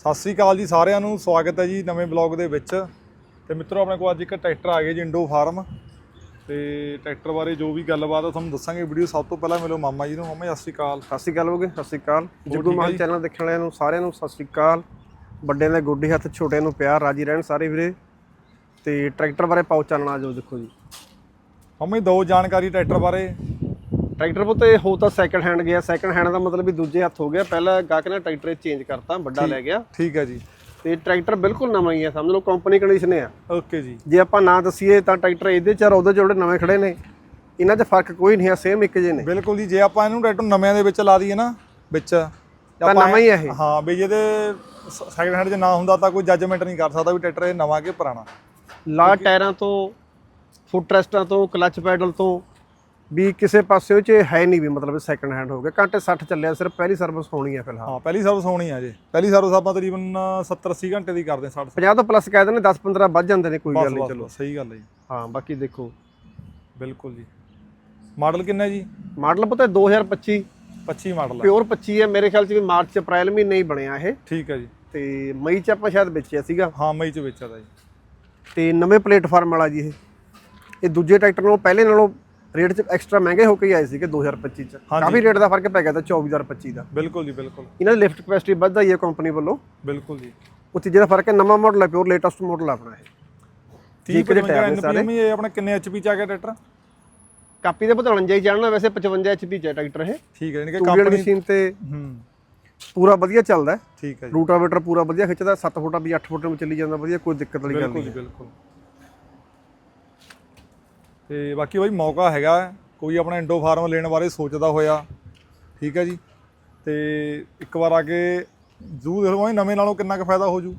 ਸਤਿ ਸ੍ਰੀ ਅਕਾਲ ਜੀ ਸਾਰਿਆਂ ਨੂੰ ਸਵਾਗਤ ਹੈ ਜੀ ਨਵੇਂ ਬਲੌਗ ਦੇ ਵਿੱਚ। ਤੇ ਮਿੱਤਰੋ ਆਪਣੇ ਕੋਲ ਅੱਜ ਇੱਕ ਟਰੈਕਟਰ ਆ ਗਿਆ ਜੀ ਇੰਡੋ ਫਾਰਮ। ਤੇ ਟਰੈਕਟਰ ਬਾਰੇ ਜੋ ਵੀ ਗੱਲਬਾਤ ਆ ਤੁਹਾਨੂੰ ਦੱਸਾਂਗੇ ਵੀਡੀਓ ਸਭ ਤੋਂ ਪਹਿਲਾਂ। ਮਿਲੋ ਮਾਮਾ ਜੀ ਨੂੰ। ਮਾਮਾ ਜੀ ਸਤਿ ਸ੍ਰੀ ਅਕਾਲ। ਸਤਿ ਸ਼੍ਰੀ ਅਕਾਲ ਹੋਗੇ ਸਤਿ ਸ਼੍ਰੀ ਅਕਾਲ। ਜੱਗੂ ਮਾਨ? ਚੈਨਲ ਦੇਖਣ ਵਾਲਿਆਂ ਨੂੰ ਸਾਰਿਆਂ ਨੂੰ ਸਤਿ ਸ਼੍ਰੀ ਅਕਾਲ। ਵੱਡਿਆਂ ਦੇ ਗੋਡੇ ਹੱਥ ਛੋਟਿਆਂ ਨੂੰ ਪਿਆਰ ਰਾਜੀ ਰਹਿਣ ਸਾਰੇ ਵੀਰੇ। ਤੇ ਟਰੈਕਟਰ ਬਾਰੇ ਪਾਉ ਚਾਨਣਾ ਜੋ ਦੇਖੋ ਜੀ। ਮਾਮਾ ਜੀ ਦੋ ਜਾਣਕਾਰੀ ਟਰੈਕਟਰ ਬਾਰੇ। ਟਰੈਕਟਰ ਪੁੱਤੇ ਹੋ ਤਾਂ ਸੈਕੰਡ ਹੈਂਡ ਗਿਆ। ਸੈਕੰਡ ਹੈਂਡ ਦਾ ਮਤਲਬ ਵੀ ਦੂਜੇ ਹੱਥ ਹੋ ਗਿਆ। ਪਹਿਲਾਂ ਗਾਹਕ ਨੇ ਟਰੈਕਟਰ ਚੇਂਜ ਕਰਤਾ ਵੱਡਾ ਲੈ ਗਿਆ। ਠੀਕ ਹੈ ਜੀ। ਤੇ ਟਰੈਕਟਰ ਬਿਲਕੁਲ ਨਵਾਂ ਹੀ ਹੈ ਸਮਝ ਲਓ ਕੰਪਨੀ ਕੰਡੀਸ਼ਨ ਆ। ਓਕੇ ਜੀ। ਜੇ ਆਪਾਂ ਨਾ ਦਸੀਏ ਤਾਂ ਟਰੈਕਟਰ ਇਹਦੇ ਚ ਔਰ ਉਹਦੇ ਜਿਹੜੇ ਨਵੇਂ ਖੜੇ ਨੇ ਇਹਨਾਂ 'ਚ ਫ਼ਰਕ ਕੋਈ ਨਹੀਂ ਹੈ ਸੇਮ ਇੱਕ ਜਿਹੇ ਨੇ। ਬਿਲਕੁਲ ਜੀ ਜੇ ਆਪਾਂ ਇਹਨੂੰ ਟਰੈਕਟਰ ਨਵਿਆਂ ਦੇ ਵਿੱਚ ਲਾ ਦਈਏ ਨਾ ਵਿੱਚ ਤਾਂ ਨਵਾਂ ਹੀ ਹੈ ਇਹ। ਹਾਂ ਵੀ ਜਿਹਦੇ ਸੈਕਿੰਡ ਹੈਂਡ 'ਚ ਨਾ ਹੁੰਦਾ ਤਾਂ ਕੋਈ ਜੱਜਮੈਂਟ ਨਹੀਂ ਕਰ ਸਕਦਾ ਵੀ ਟਰੈਕਟਰ ਇਹ ਨਵਾਂ ਕਿ ਪੁਰਾਣਾ। ਲਾ ਟਾਇਰਾਂ ਤੋਂ ਫੁੱਟ ਰੈਸਟਾਂ ਤੋਂ ਕਲਚ ਪੈਡਲ ਤੋਂ ਵੀ ਕਿਸੇ ਪਾਸੇ ਉਹ ਚ ਹੈ ਨਹੀਂ ਵੀ ਮਤਲਬ ਸੈਕੰਡ ਹੈਂਡ ਹੋ ਗਿਆ। ਘੰਟੇ 60 ਚੱਲਿਆ ਸਿਰਫ ਪਹਿਲੀ ਸਰਵਿਸ ਹੋਣੀ ਹੈ ਫਿਲਹਾਲ। ਹਾਂ ਪਹਿਲੀ ਸਰਵਿਸ ਹੋਣੀ ਆ ਜੇ। ਪਹਿਲੀ ਸਰਵਿਸ ਆਪਾਂ ਤਕਰੀਬਨ 70 80 ਘੰਟੇ ਦੀ ਕਰਦੇ ਹਾਂ 60 50 ਤੋਂ ਪਲੱਸ ਕਹਿ ਦਿੰਦੇ 10 15 ਵੱਧ ਜਾਂਦੇ ਨੇ ਕੋਈ ਗੱਲ ਨਹੀਂ ਚਲੋ। ਸਹੀ ਗੱਲ ਹੈ ਜੀ। ਹਾਂ ਬਾਕੀ ਦੇਖੋ। ਬਿਲਕੁਲ ਜੀ। ਮਾਡਲ ਕਿੰਨਾ ਹੈ ਜੀ? ਮਾਡਲ ਪਤਾ 2025 25 ਮਾਡਲ ਆ। ਪਿਓਰ 25 ਹੈ ਮੇਰੇ ਖਿਆਲ ਚ ਵੀ ਮਾਰਚ ਅਪ੍ਰੈਲ ਮਹੀਨੇ ਹੀ ਬਣਿਆ ਇਹ। ਠੀਕ ਹੈ ਜੀ। ਤੇ ਮਈ ਚ ਆਪਾਂ ਸ਼ਾਇਦ ਵੇਚਿਆ ਸੀਗਾ। ਹਾਂ ਮਈ ਚ ਵੇਚਿਆ ਦਾ ਜੀ। ਤੇ ਨਵੇਂ ਪਲੇਟਫਾਰਮ ਵਾਲਾ ਜੀ ਇਹ। ਇਹ ਦੂਜੇ ਟਰੈਕਟਰ ਨਾਲੋਂ ਪਹਿਲੇ ਨਾਲੋਂ ਰੇਟ ਚ ਐਕਸਟਰਾ ਮਹਿੰਗੇ ਹੋ ਕੇ ਹੀ ਆਏ ਸੀਗੇ 2025 ਚ। ਹਾਂਜੀ। ਕਾਫੀ ਰੇਟ ਦਾ ਫ਼ਰਕ ਪੈ ਗਿਆ ਤਾਂ 24025 ਦਾ। ਬਿਲਕੁਲ ਜੀ ਬਿਲਕੁਲ। ਇਹਨਾਂ ਦੀ ਲਿਫਟ ਕਪੈਸਿਟੀ ਵੱਧਦਾ ਹੀ ਹੈ ਕੰਪਨੀ ਵੱਲੋਂ। ਬਿਲਕੁਲ ਜੀ। ਉੱਥੇ ਜਿਹੜਾ ਫ਼ਰਕ ਹੈ ਨਵਾਂ ਮਾਡਲ ਹੈ ਪਿਓਰ ਲੇਟੈਸਟ ਮਾਡਲ ਆਪਣਾ ਇਹ। 30 ਠੀਕ ਦੇ ਟਾਇਰ ਨੇ ਸਾਰੇ। NPM ਇਹ ਆਪਣੇ ਕਿੰਨੇ ਐਚਪੀ ਚ ਆ ਗਿਆ ਟਰੈਕਟਰ ਕਾਪੀ ਦੇ 55 ਹੀ ਚੜਨਾ ਵੈਸੇ 55 ਐਚਪੀ ਚ ਹੈ ਟਰੈਕਟਰ ਇਹ। ਠੀਕ ਹੈ ਯਾਨੀ ਕਿ ਟੂ ਵੀਲਰ ਕੰਪਨੀ ਮਸ਼ੀਨ ਤੇ ਹੂੰ। ਪੂਰਾ ਵਧੀਆ ਚੱਲਦਾ ਹੈ। ਠੀਕ ਹੈ ਜੀ। ਰੂਟਾਵੇਟਰ ਪੂਰਾ ਵਧੀਆ ਖਿੱਚਦਾ 7 ਫੁੱਟਾ ਵੀ 8 ਫੁੱਟ ਵਿੱਚ ਚੱਲੀ ਜਾਂਦਾ ਵਧੀਆ ਕੋਈ ਦਿੱਕਤ ਵਾਲੀ ਗੱਲ ਬਿਲਕੁਲ ਨਹੀਂ ਜੀ ਬਿਲਕੁਲ। ਤੇ ਬਾਕੀ ਬਾਈ ਮੌਕਾ ਹੈਗਾ ਹੈ, ਕੋਈ ਆਪਣਾ ਇੰਡੋ ਫਾਰਮ ਲੈਣ ਬਾਰੇ ਸੋਚਦਾ ਹੋਇਆ ਠੀਕ ਹੈ ਜੀ। ਤੇ ਇੱਕ ਵਾਰ ਆ ਕੇ ਜ਼ਰੂਰ ਦੇਖ ਲਓ ਬਾਈ ਨਵੇਂ ਨਾਲੋਂ ਕਿੰਨਾ ਕੁ ਫਾਇਦਾ ਹੋ ਜੂ।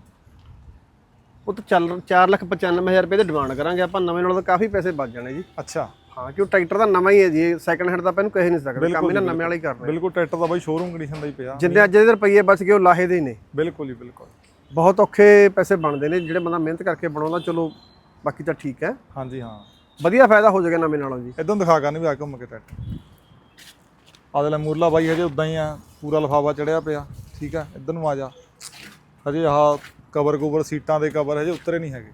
ਉਹ ਤਾਂ ਚੱਲ 495000 ਰੁਪਏ ਦੀ ਡਿਮਾਂਡ ਕਰਾਂਗੇ ਆਪਾਂ ਨਵੇਂ ਨਾਲੋਂ ਤਾਂ ਕਾਫੀ ਪੈਸੇ ਬਚ ਜਾਣੇ ਜੀ। ਅੱਛਾ। ਹਾਂ ਕਿਉਂ ਟਰੈਕਟਰ ਤਾਂ ਨਵਾਂ ਹੀ ਹੈ ਜੀ ਸੈਕੰਡ ਹੈਂਡ ਤਾਂ ਆਪਾਂ ਇਹਨੂੰ ਕਹਿ ਨਹੀਂ ਸਕਦੇ ਕੰਮ ਇਹਨਾਂ ਨਵੇਂ ਵਾਲਾ ਹੀ ਕਰਨਾ ਬਿਲਕੁਲ ਟਰੈਕਟਰ ਦਾ ਬਾਈ ਸ਼ੋਰੂਮ ਕੰਡੀਸ਼ਨ ਦਾ ਹੀ ਪਿਆ। ਜਿੰਨੇ ਅੱਜ ਦੇ ਰੁਪਈਏ ਬਚ ਗਏ ਉਹ ਲਾਹੇ ਦੇ ਹੀ ਨੇ। ਬਿਲਕੁਲ ਜੀ ਬਿਲਕੁਲ। ਬਹੁਤ ਔਖੇ ਪੈਸੇ ਬਣਦੇ ਨੇ ਜਿਹੜੇ ਬੰਦਾ ਮਿਹਨਤ ਕਰਕੇ ਬਣਾਉਂਦਾ ਚਲੋ ਬਾਕੀ ਤਾਂ ਠੀਕ ਹੈ। ਹਾਂਜੀ ਹਾਂ। ਵਧੀਆ ਫਾਇਦਾ ਹੋ ਜਾਏਗਾ ਨਵੇਂ ਨਾਲੋਂ ਜੀ। ਇਦੋਂ ਦਿਖਾ ਕਰਨੀ ਵੀ ਆ ਘੁੰਮ ਕੇ ਟਰੈਕਟਰ ਆਹ ਲੈ, ਮੂਰਲਾ ਬਾਈ ਹਜੇ ਉਦਾਂ ਹੀ ਆ, ਪੂਰਾ ਲਫਾਫਾ ਚੜਿਆ ਪਿਆ, ਠੀਕ ਆ, ਇੱਧਰ ਨੂੰ ਆ ਜਾ। ਹਜੇ ਆਹ ਕਵਰ ਕੂਵਰ ਸੀਟਾਂ ਦੇ ਕਵਰ ਹਜੇ ਉਤਰੇ ਨਹੀਂ ਹੈਗੇ।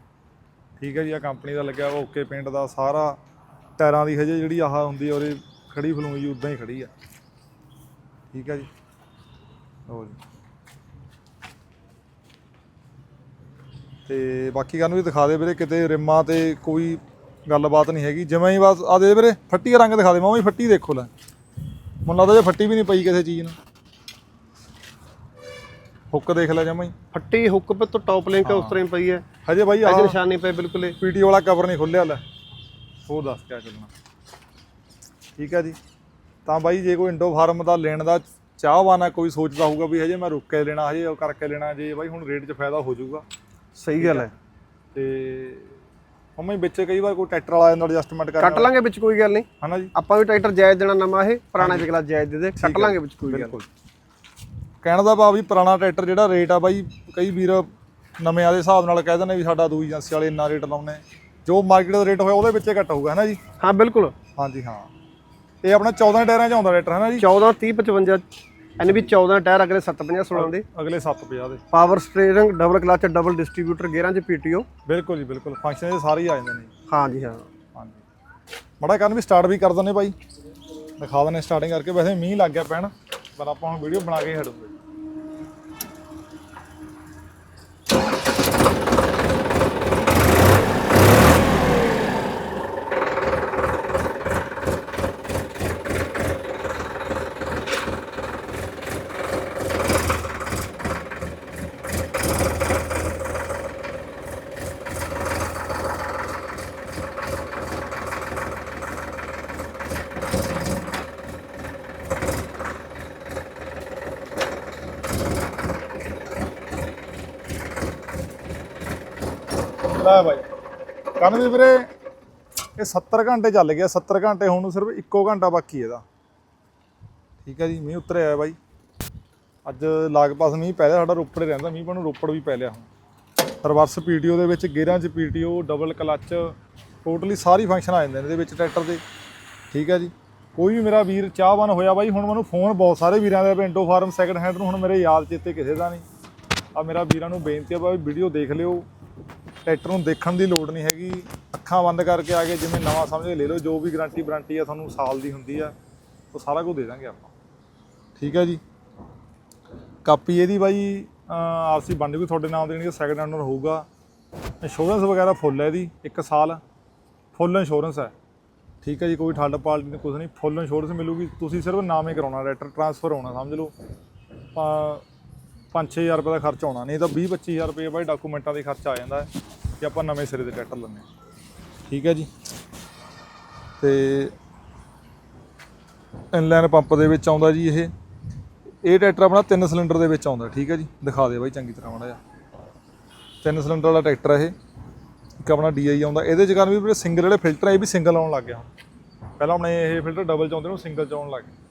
ਠੀਕ ਹੈ ਜੀ ਆ ਕੰਪਨੀ ਦਾ ਲੱਗਿਆ ਵਾ ਓਕੇ ਪੇਂਟ ਦਾ ਸਾਰਾ, ਟਾਇਰਾਂ ਦੀ ਹਜੇ ਜਿਹੜੀ ਆਹ ਹੁੰਦੀ ਆ ਖੜੀ ਫਲੂਈ ਜੀ ਉਦਾਂ ਹੀ ਖੜੀ ਆ। ਠੀਕ ਹੈ ਜੀ। ਲਓ ਜੀ। ਤੇ ਬਾਕੀ ਗੱਲ ਵੀ ਦਿਖਾ ਦੇ ਵੀਰੇ, ਕਿਤੇ ਰਿਮਾਂ ਤੇ ਕੋਈ ਗੱਲਬਾਤ ਨਹੀਂ ਹੈਗੀ। ਜਿਵੇਂ ਹੀ ਬਸ ਆ ਦੇ ਵੀਰੇ ਫੱਟੀ ਦਾ ਰੰਗ ਦਿਖਾ ਦੇ ਮਾਮਾ ਜੀ ਫੱਟੀ ਦੇਖੋ ਲੈ। ਮੈਨੂੰ ਲੱਗਦਾ ਜੇ ਫੱਟੀ ਵੀ ਨਹੀਂ ਪਈ ਕਿਸੇ ਚੀਜ਼ ਨੂੰ। ਹੁੱਕ ਦੇਖ ਲੈ ਜਮਾਂ ਹੀ। ਫੱਟੀ ਹੁੱਕ ਪੇ ਤੋਂ ਟੌਪ ਲਿੰਕ ਉਸ ਤਰ੍ਹਾਂ ਹੀ ਪਈ ਹੈ। ਹਜੇ ਬਾਈ ਅਜੇ ਆ ਨਿਸ਼ਾਨ ਨਹੀਂ ਪਏ ਬਿਲਕੁਲ ਹੀ। ਪੀਟੀ ਵਾਲਾ ਕਵਰ ਨਹੀਂ ਖੁੱਲਿਆ ਲੈ। ਹੋਰ ਦੱਸ ਕਿਆ ਚੱਲਣਾ। ਠੀਕ ਹੈ ਜੀ। ਤਾਂ ਬਾਈ ਜੇ ਕੋਈ ਇੰਡੋ ਫਾਰਮ ਦਾ ਲੈਣ ਦਾ ਚਾਹਵਾਨਾ ਕੋਈ ਸੋਚਦਾ ਹੋਊਗਾ ਵੀ ਹਜੇ ਮੈਂ ਰੁੱਕ ਕੇ ਲੈਣਾ ਹਜੇ ਉਹ ਕਰਕੇ ਲੈਣਾ ਜੇ ਬਾਈ ਹੁਣ ਰੇਟ 'ਚ ਫਾਇਦਾ ਹੋ ਜਾਊਗਾ। ਸਹੀ ਗੱਲ ਹੈ। ਤੇ ਮੰਮੀ ਵਿੱਚ ਕਈ ਵਾਰ ਕੋਈ ਟਰੈਕਟਰ ਵਾਲਾ ਜਾਂਦਾ ਐਡਜਸਟਮੈਂਟ ਕਰਨ ਕੱਟ ਲਾਂਗੇ ਵਿੱਚ ਕੋਈ ਗੱਲ ਨਹੀਂ। ਹਨਾ ਜੀ? ਆਪਾਂ ਵੀ ਟਰੈਕਟਰ ਜਾਇਜ਼ ਦੇਣਾ ਨਵਾਂ ਇਹ ਪੁਰਾਣਾ ਪਿਛਲਾ ਜਾਇਜ਼ ਦੇ ਦੇ ਕੱਟ ਲਾਂਗੇ ਵਿੱਚ ਕੋਈ ਗੱਲ ਕਹਿਣ ਦਾ ਭਾਵ ਵੀ ਪੁਰਾਣਾ ਟਰੈਕਟਰ ਜਿਹੜਾ ਰੇਟ ਆ ਬਾਈ ਕਈ ਵੀਰ ਨਵੇਂ ਦੇ ਹਿਸਾਬ ਨਾਲ ਕਹਿ ਦਿੰਦੇ ਵੀ ਸਾਡਾ ਦੂਜੀ ਏਜੰਸੀ ਵਾਲੇ ਇੰਨਾ ਰੇਟ ਲਾਉਂਦੇ ਜੋ ਮਾਰਕੀਟ ਦਾ ਰੇਟ ਹੋਇਆ ਉਹਦੇ ਵਿੱਚ ਘੱਟ ਹੋਊਗਾ ਹੈ ਨਾ ਜੀ? ਹਾਂ ਬਿਲਕੁਲ। ਹਾਂਜੀ ਹਾਂ। ਇਹ ਆਪਣਾ 14 ਟਾਇਰਾਂ 'ਚ ਆਉਂਦਾ ਟਰੈਕਟਰ ਹੈ ਨਾ ਜੀ? 14 30 55 ਐਨ ਵੀ 14 ਟਾਇਰ ਅਗਲੇ 750 16 ਦੇ। ਅਗਲੇ 750 ਦੇ। Power steering double clutch double distributor ਗੇਅਰਾਂ 'ਚ ਪੀਟੀਓ। ਬਿਲਕੁਲ ਜੀ ਬਿਲਕੁਲ। ਫੰਕਸ਼ਨ ਇਹ ਸਾਰੇ ਹੀ ਆ ਜਾਂਦੇ ਨੇ। ਹਾਂ ਜੀ ਹਾਂ। ਹਾਂਜੀ। ਮੜਾ ਕਰਨ ਵੀ ਸਟਾਰਟ ਵੀ ਕਰ ਦਿੰਦੇ ਬਾਈ। ਦਿਖਾ ਦਿੰਦੇ ਸਟਾਰਟਿੰਗ ਕਰਕੇ। ਵੈਸੇ ਮੀਂਹ ਲੱਗ ਗਿਆ ਪੈਣ ਪਰ ਆਪਾਂ ਹੁਣ ਵੀਡੀਓ ਬਣਾ ਕੇ ਹਟੂਗੇ। ਲੈ ਬਾਈ। ਕੰਨ ਵੀ ਵੀਰੇ, ਇਹ 70 ਘੰਟੇ ਚੱਲ ਗਿਆ 70 ਘੰਟੇ ਹੁਣ ਨੂੰ ਸਿਰਫ ਇੱਕੋ ਘੰਟਾ ਬਾਕੀ ਇਹਦਾ। ਠੀਕ ਹੈ ਜੀ, ਮੀਂਹ ਉਤਰਿਆ ਬਾਈ। ਅੱਜ ਲਾਗ-ਪਾਸ ਮੀਂਹ ਪੈ ਰਿਹਾ, ਸਾਡਾ ਰੋਪੜ ਰਹਿੰਦਾ, ਮੀਂਹ ਪਾ ਰੋਪੜ ਵੀ ਪੈ ਲਿਆ ਹੁਣ। ਰਿਵਰਸ ਪੀਟੀਓ ਦੇ ਵਿੱਚ ਗੇਅਰਾਂ 'ਚ ਪੀਟੀਓ, ਡਬਲ ਕਲੱਚ, ਟੋਟਲੀ ਸਾਰੀ ਫੰਕਸ਼ਨ ਆ ਜਾਂਦੇ ਨੇ ਇਹਦੇ ਵਿੱਚ ਟਰੈਕਟਰ ਦੇ। ਠੀਕ ਹੈ ਜੀ। ਕੋਈ ਵੀ ਮੇਰਾ ਵੀਰ ਚਾਹਵਾਨ ਹੋਇਆ ਬਾਈ, ਹੁਣ ਮੈਨੂੰ ਫੋਨ ਬਹੁਤ ਸਾਰੇ ਵੀਰਾਂ ਦੇ ਪਿੰਡੋ ਫਾਰਮ ਸੈਕੰਡ ਹੈਂਡ ਨੂੰ ਹੁਣ ਮੇਰੇ ਯਾਦ ਚੇਤੇ ਕਿਸੇ ਦਾ ਨਹੀਂ। ਆ ਮੇਰਾ ਵੀਰਾਂ ਨੂੰ ਬੇਨਤੀ ਆ ਵੀ ਵੀਡੀਓ ਦੇਖ ਲਿਓ। ਟਰੈਕਟਰ ਨੂੰ ਦੇਖਣ ਦੀ ਲੋੜ ਨਹੀਂ ਹੈਗੀ। ਅੱਖਾਂ ਬੰਦ ਕਰਕੇ ਆ ਕੇ ਜਿਵੇਂ ਨਵਾਂ ਸਮਝ ਕੇ ਲੈ ਲਓ, ਜੋ ਵੀ ਗਾਰੰਟੀ ਵਾਰੰਟੀ ਆ ਤੁਹਾਨੂੰ ਸਾਲ ਦੀ ਹੁੰਦੀ ਆ, ਉਹ ਸਾਰਾ ਕੁਝ ਦੇ ਦਾਂਗੇ ਆਪਾਂ। ਠੀਕ ਹੈ ਜੀ? ਕਾਪੀ ਇਹਦੀ ਬਾਈ ਆਰਸੀ ਬੰਦ ਵੀ ਤੁਹਾਡੇ ਨਾਮ ਦੇਣੀ ਸੈਕੰਡ ਹੈਂਡਰ ਹੋਊਗਾ। ਇੰਸ਼ੋਰੈਂਸ ਵਗੈਰਾ ਫੁੱਲ ਹੈ ਇਹਦੀ 1 ਸਾਲ। ਫੁੱਲ ਇੰਸ਼ੋਰੈਂਸ ਹੈ ਠੀਕ ਹੈ ਜੀ, ਕੋਈ ਠੱਡ ਪਾਲਟੀ ਨਹੀਂ ਕੁਝ ਨਹੀਂ। ਫੁੱਲ ਇੰਸ਼ੋਰੈਂਸ ਮਿਲੂਗੀ। ਤੁਸੀਂ ਸਿਰਫ ਨਾਮੇ ਕਰਾਉਣਾ ਰੈਟਰ ਟ੍ਰਾਂਸਫਰ ਹੋਣਾ, ਸਮਝ ਲਓ। 5-6000 ਰੁਪਏ ਦਾ ਖਰਚ ਆਉਣਾ, ਨਹੀਂ ਤਾਂ 20-25000 ਰੁਪਏ ਬਾਈ ਡਾਕੂਮੈਂਟਾਂ ਦੇ ਖਰਚ ਆ ਜਾਂਦਾ ਹੈ ਕਿ ਆਪਾਂ ਨਵੇਂ ਸਿਰੇ ਦੇ ਟਰੈਕਟਰ ਲੈਂਦੇ ਹਾਂ। ਠੀਕ ਹੈ ਜੀ? ਤੇ ਇਨਲਾਈਨ ਪੰਪ ਦੇ ਵਿੱਚ ਆਉਂਦਾ ਜੀ ਇਹ। ਇਹ ਟਰੈਕਟਰ ਆਪਣਾ ਤਿੰਨ ਸਿਲੰਡਰ ਦੇ ਵਿੱਚ ਆਉਂਦਾ, ਠੀਕ ਹੈ ਜੀ? ਦਿਖਾ ਦੇ ਬਾਈ ਚੰਗੀ ਤਰ੍ਹਾਂ ਮਾੜਾ ਜਿਹਾ। ਤਿੰਨ ਸਿਲੰਡਰ ਵਾਲਾ ਟਰੈਕਟਰ ਹੈ ਇਹ। ਇੱਕ ਆਪਣਾ DI ਆਉਂਦਾ। ਇਹਦੇ ਜਗ੍ਹਾ ਵੀ ਸਿੰਗਲ ਜਿਹੜੇ ਫਿਲਟਰ ਆ, ਇਹ ਵੀ ਸਿੰਗਲ ਆਉਣ ਲੱਗ ਗਿਆ ਪਹਿਲਾਂ ਆਪਣੇ ਇਹ ਫਿਲਟਰ ਡਬਲ ਚ ਆਉਂਦੇ ਨੇ ਸਿੰਗਲ ਚ ਆਉਣ ਲੱਗ ਗਏ।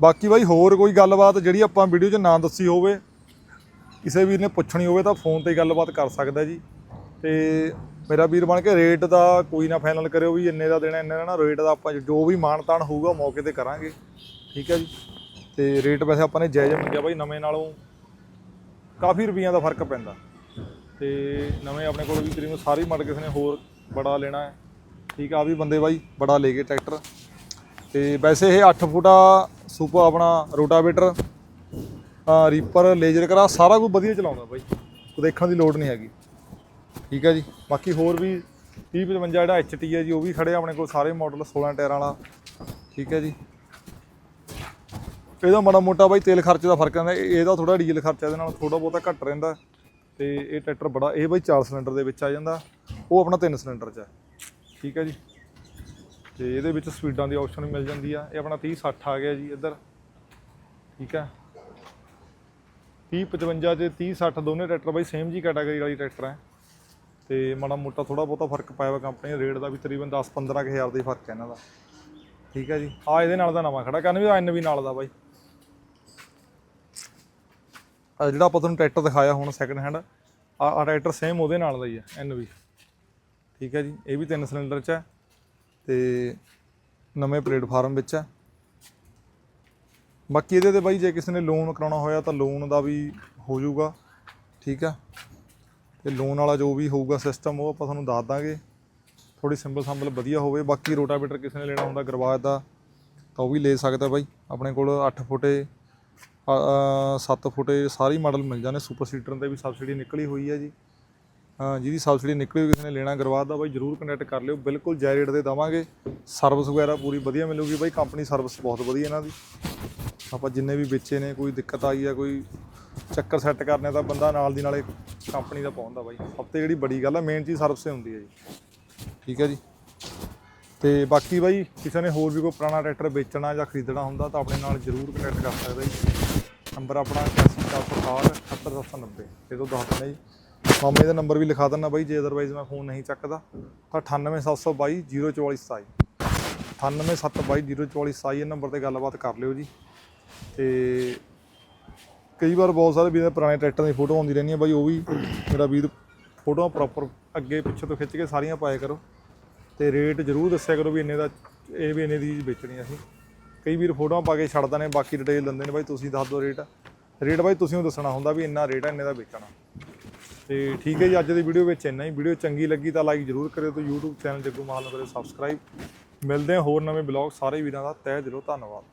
ਬਾਕੀ ਬਾਈ ਹੋਰ ਕੋਈ ਗੱਲਬਾਤ ਜਿਹੜੀ ਆਪਾਂ ਵੀਡੀਓ 'ਚ ਨਾ ਦੱਸੀ ਹੋਵੇ, ਕਿਸੇ ਵੀਰ ਨੇ ਪੁੱਛਣੀ ਹੋਵੇ ਤਾਂ ਫੋਨ ਤੇ ਗੱਲਬਾਤ ਕਰ ਸਕਦਾ ਜੀ। ਤੇ ਮੇਰਾ ਵੀਰ ਬਣ ਕੇ ਰੇਟ ਦਾ ਕੋਈ ਨਾ ਫਾਈਨਲ ਕਰਿਓ ਵੀ ਇੰਨੇ ਦਾ ਦੇਣਾ, ਇੰਨੇ ਦਾ ਨਾ, ਰੇਟ ਦਾ ਆਪਾਂ ਜੋ ਵੀ ਮਾਨਤਾਨ ਹੋਊਗਾ ਮੌਕੇ ਤੇ ਕਰਾਂਗੇ। ਠੀਕ ਹੈ ਜੀ? ਤੇ ਰੇਟ ਵੈਸੇ ਆਪਾਂ ਨੇ ਜਾਇਜ਼ ਮੰਗਿਆ ਬਾਈ, ਨਵੇਂ ਨਾਲੋਂ ਕਾਫੀ ਰੁਪਈਆਂ ਦਾ ਫ਼ਰਕ ਪੈਂਦਾ। ਤੇ ਨਵੇਂ ਆਪਣੇ ਕੋਲ ਵੀ ਤਕਰੀਬਨ ਸਾਰੀ ਮੜ ਕਿਸੇ ਨੇ ਹੋਰ ਬੜਾ ਲੈਣਾ ਹੈ। ਠੀਕ ਆ, ਆਹ ਵੀ ਬੰਦੇ ਬਾਈ ਬੜਾ ਲੈ ਗਏ ਟਰੈਕਟਰ। ਤੇ ਵੈਸੇ ਇਹ 8 ਫੁੱਟਾ ਸੁਪਰ ਆਪਣਾ ਰੋਟਾਵੇਟਰ ਰੀਪਰ, ਲੇਜ਼ਰ ਕਰਾ, ਸਾਰਾ ਕੁਝ ਵਧੀਆ ਚਲਾਉਂਦਾ ਬਾਈ। ਉਹ ਦੇਖਣ ਦੀ ਲੋੜ ਨਹੀਂ ਹੈਗੀ। ਠੀਕ ਹੈ ਜੀ। ਬਾਕੀ ਹੋਰ ਵੀ 3055 ਜਿਹੜਾ HT ਹੈ ਜੀ, ਉਹ ਵੀ ਖੜੇ ਆ ਆਪਣੇ ਕੋਲ ਸਾਰੇ ਮਾਡਲ 16 ਟਾਇਰਾਂ ਵਾਲਾ। ਠੀਕ ਹੈ ਜੀ। ਇਹਦਾ ਮਾੜਾ ਮੋਟਾ ਬਾਈ ਤੇਲ ਖਰਚੇ ਦਾ ਫ਼ਰਕ ਆਉਂਦਾ ਇਹਦਾ ਥੋੜਾ ਡੀਜ਼ਲ ਖਰਚਾ ਇਹਦੇ ਨਾਲ ਥੋੜਾ ਬਹੁਤਾ ਘੱਟ ਰਹਿੰਦਾ। ਤੇ ਇਹ ਟਰੈਕਟਰ ਬੜਾ, ਇਹ ਬਾਈ 4 ਸਿਲੰਡਰ ਦੇ ਵਿੱਚ ਆ ਜਾਂਦਾ। ਉਹ ਆਪਣਾ 3 ਸਿਲੰਡਰ ਚ ਹੈ ਠੀਕ ਹੈ ਜੀ। ਤੇ ਇਹਦੇ ਵਿੱਚ ਸਪੀਡਾਂ ਦੀ ਆਪਸ਼ਨ ਮਿਲ ਜਾਂਦੀ ਆ। ਇਹ ਆਪਣਾ 30 60 ਆ ਗਿਆ ਜੀ ਇੱਧਰ। ਠੀਕ ਹੈ 30 55 ਤੇ 30 60 ਦੋਨੇ ਟਰੈਕਟਰ ਬਾਈ ਸੇਮ ਜੀ ਕੈਟਾਗਰੀ ਵਾਲੀ ਟਰੈਕਟਰ ਹੈ ਤੇ ਮਾੜਾ ਮੋਟਾ ਥੋੜਾ ਬਹੁਤਾ ਫ਼ਰਕ ਪਾਇਆ ਵਾ ਕੰਪਨੀ ਦੇ ਰੇਟ ਦਾ ਵੀ ਤਕਰੀਬਨ 10 15 ਕੁ ਹਜ਼ਾਰ ਦਾ ਹੀ ਫ਼ਰਕ ਹੈ ਇਹਨਾਂ ਦਾ। ਠੀਕ ਹੈ ਜੀ? ਆ ਇਹਦੇ ਨਾਲ ਦਾ ਨਵਾਂ ਖੜਾ। ਕਰਨ ਵੀ ਐਨ ਵੀ ਨਾਲ ਦਾ ਬਾਈ। ਆ ਜਿਹੜਾ ਆਪਾਂ ਤੁਹਾਨੂੰ ਟਰੈਕਟਰ ਦਿਖਾਇਆ ਹੁਣ ਸੈਕੰਡ ਹੈਂਡ ਆ ਆ ਟਰੈਕਟਰ ਸੇਮ ਉਹਦੇ ਨਾਲ ਦਾ ਹੀ ਹੈ ਐਨ ਵੀ। ਠੀਕ ਹੈ ਜੀ? ਇਹ ਵੀ ਤਿੰਨ ਸਿਲੰਡਰ ਚ ਹੈ ਤੇ ਨਵੇਂ ਪਲੇਟਫਾਰਮ ਵਿੱਚ ਹੈ। ਬਾਕੀ ਇਹਦੇ ਤੇ ਬਾਈ ਜੇ ਕਿਸੇ ਨੇ ਲੋਨ ਕਰਾਉਣਾ ਹੋਇਆ ਤਾਂ ਲੋਨ ਦਾ ਵੀ ਹੋ ਜਾਊਗਾ, ਠੀਕ ਆ ਤੇ ਲੋਨ ਵਾਲਾ ਜੋ ਵੀ ਹੋਊਗਾ ਸਿਸਟਮ ਉਹ ਆਪਾਂ ਤੁਹਾਨੂੰ ਦੱਸ ਦਾਂਗੇ। ਥੋੜੀ ਸਿੰਬਲ ਸੰਬਲ ਵਧੀਆ ਹੋਵੇ, ਬਾਕੀ ਰੋਟਾਵੇਟਰ ਕਿਸੇ ਨੇ ਲੈਣਾ ਹੁੰਦਾ ਗਰਵਾਜ ਦਾ, ਤਾਂ ਉਹ ਵੀ ਲੈ ਸਕਦਾ ਬਾਈ। ਆਪਣੇ ਕੋਲ 8 ਫੁੱਟੇ 7 ਫੁੱਟੇ ਸਾਰੀ ਮਾਡਲ ਮਿਲ ਜਾਂਦੇ ਸੁਪਰ ਸੀਟਰ ਤੇ ਵੀ ਸਬਸਿਡੀ ਨਿਕਲੀ ਹੋਈ ਹੈ ਜੀ। ਜਿਹਦੀ ਸਬਸਿਡੀ ਨਿਕਲੀ ਹੋਈ ਕਿਸੇ ਨੇ ਲੈਣਾ ਗਰਵਾਜ ਦਾ ਬਾਈ ਜਰੂਰ ਕੰਟੈਕਟ ਕਰ ਲਿਓ। ਬਿਲਕੁਲ ਜੈ ਰੇਟ 'ਤੇ ਦਵਾਂਗੇ। ਸਰਵਿਸ ਵਗੈਰਾ ਪੂਰੀ ਵਧੀਆ ਮਿਲੂਗੀ ਬਾਈ। ਕੰਪਨੀ ਸਰਵਿਸ ਬਹੁਤ ਵਧੀਆ ਇਹਨਾਂ ਦੀ। ਆਪਾਂ ਜਿੰਨੇ ਵੀ ਵੇਚੇ ਨੇ, ਕੋਈ ਦਿੱਕਤ ਆਈ ਆ ਕੋਈ ਚੱਕਰ ਸੈੱਟ ਕਰਨੇ ਤਾਂ ਬੰਦਾ ਨਾਲ ਦੀ ਨਾਲੇ ਕੰਪਨੀ ਦਾ ਪਹੁੰਚਦਾ ਬਾਈ। ਸਭ ਤੋਂ ਜਿਹੜੀ ਬੜੀ ਗੱਲ ਆ ਮੇਨ ਚੀਜ਼ ਸਰਵਿਸ ਹੁੰਦੀ ਹੈ ਜੀ। ਠੀਕ ਹੈ ਜੀ। ਤੇ ਬਾਕੀ ਬਾਈ, ਕਿਸੇ ਨੇ ਹੋਰ ਵੀ ਕੋਈ ਪੁਰਾਣਾ ਟਰੈਕਟਰ ਵੇਚਣਾ ਜਾਂ ਖਰੀਦਣਾ ਹੁੰਦਾ, ਤਾਂ ਆਪਣੇ ਨਾਲ ਜਰੂਰ ਕੰਟੈਕਟ ਕਰ ਸਕਦਾ ਜੀ। ਨੰਬਰ ਆਪਣਾ 8468 78790 ਇਹ ਤੋਂ ਦੱਸ ਦਿੰਦੇ ਜੀ। ਮਾਮੇ ਦਾ ਨੰਬਰ ਵੀ ਲਿਖਾ ਦਿੰਦਾ ਬਾਈ, ਜੇ ਅਦਰਵਾਈਜ਼ ਮੈਂ ਫੋਨ ਨਹੀਂ ਚੱਕਦਾ। ਤਾਂ 98722 0427 98722 0427 ਇਹ ਨੰਬਰ ਤੇ ਗੱਲਬਾਤ ਕਰ ਲਿਓ ਜੀ। ਤੇ ਕਈ ਵਾਰ ਬਹੁਤ ਸਾਰੇ ਵੀਰ ਪੁਰਾਣੇ ਟਰੈਕਟਰਾਂ ਦੀ ਫੋਟੋ ਆਉਂਦੀ ਰਹਿੰਦੀ ਹੈ ਬਾਈ, ਉਹ ਵੀ ਮੇਰਾ ਵੀਰ ਫੋਟੋਆਂ ਪ੍ਰੋਪਰ ਅੱਗੇ ਪਿੱਛੇ ਤੋਂ ਖਿੱਚ ਕੇ ਸਾਰੀਆਂ ਪਾਇਆ ਕਰੋ। ਤੇ ਰੇਟ ਜ਼ਰੂਰ ਦੱਸਿਆ ਕਰੋ ਵੀ ਇੰਨੇ ਦਾ, ਇਹ ਵੀ ਇੰਨੇ ਦੀ ਵੇਚਣੀ ਅਸੀਂ। ਕਈ ਵੀਰ ਫੋਟੋਆਂ ਪਾ ਕੇ ਛੱਡ ਦਿੰਦੇ ਬਾਕੀ ਡਿਟੇਲ ਦਿੰਦੇ ਨੇ ਬਾਈ, ਤੁਸੀਂ ਦੱਸ ਦਿਓ ਰੇਟ ਰੇਟ ਬਾਈ, ਤੁਸੀਂ ਉਹ ਦੱਸਣਾ ਹੁੰਦਾ ਵੀ ਇੰਨਾ ਰੇਟ ਹੈ ਇੰਨੇ ਦਾ ਵੇਚਣਾ। ਤੇ ਠੀਕ ਹੈ ਜੀ, ਅੱਜ ਦੀ ਵੀਡੀਓ ਵਿੱਚ ਇੰਨਾ ਹੀ। ਵੀਡੀਓ ਚੰਗੀ ਲੱਗੀ ਤਾਂ ਲਾਈਕ ਜ਼ਰੂਰ ਕਰਿਓ ਤੇ YouTube ਚੈਨਲ ਜੱਗੂ ਮਾਲ ਨੂੰ ਕਰਿਓ ਸਬਸਕ੍ਰਾਈਬ ਮਿਲਦੇ ਹਾਂ ਹੋਰ ਨਵੇਂ ਬਲੌਗ ਸਾਰੇ ਵੀਰਾਂ ਦਾ। ਤਹਿ ਦਿਲੋਂ ਧੰਨਵਾਦ।